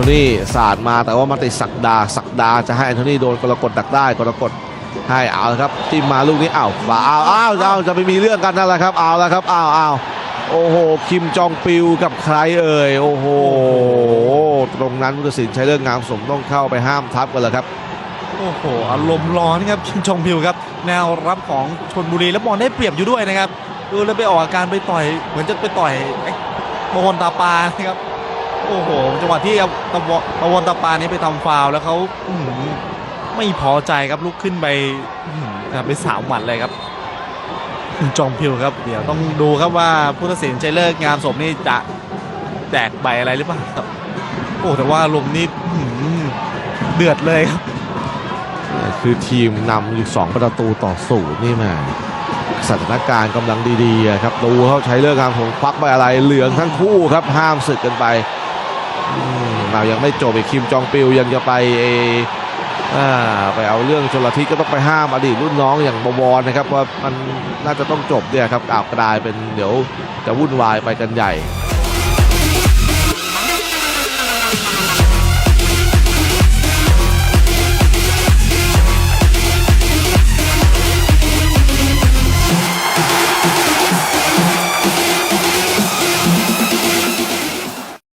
โทนี่สาดมาแต่ว่ามาติดสักดาสักดาจะให้แอนโทนี่โดนกรกฎดักได้กรกฎให้เอาครับจิ้มมาลูกนี้อ้าวมาอ้าวอ้าวอ้าจะไปมีเรื่องกันนั่นแหละครับเอาและครับอ้าวอ้าวโอ้โหคิมจองปิวกับใครเอ่ยโอ้โหตรงนั้นผู้ตัดสินใช้เรื่องงามสมต้องเข้าไปห้ามทับกันเลยครับโอ้โหอารมณ์ร้อนครับชิงชองพิวครับแนวรับของชนบุรีแล้วบอลได้เปรียบอยู่ด้วยนะครับดูแล้วไปออกอาการไปต่อยเหมือนจะไปต่อยไอ้บอลตาปานะครับ โอ้โห จังหวะที่ตะวตะวันตาปานี้ไปทำฟาวแล้วเขาไม่พอใจครับลุกขึ้นไปไปสามหมัดเลยครับ จองพิวครับ เดี๋ยวต้องดูครับว่าผู้ตัดสินใจเลิกงามศพนี่จะแจกใบอะไรหรือเปล่าครับโอ้แต่ว่าลมนี่เดือดเลยครับ คือทีมนำอยู่สองประตูต่อศูนย์นี่แม่สถานการณ์กำลังดีๆครับดูเขาใช้เรื่องารผมควักไปอะไรเหลืองทั้งคู่ครับห้ามศึกกันไป เรายังไม่จบอีกคิมจองปิวยังจะไปเออาไปเอาเรื่องชลทิศก็ต้องไปห้ามอดีตรุ่นน้องอย่างบวรนะครับว่ามันน่าจะต้องจบเนี่ยครับกล่าวกลายเป็นเดี๋ยวจะวุ่นวายไปกันใหญ่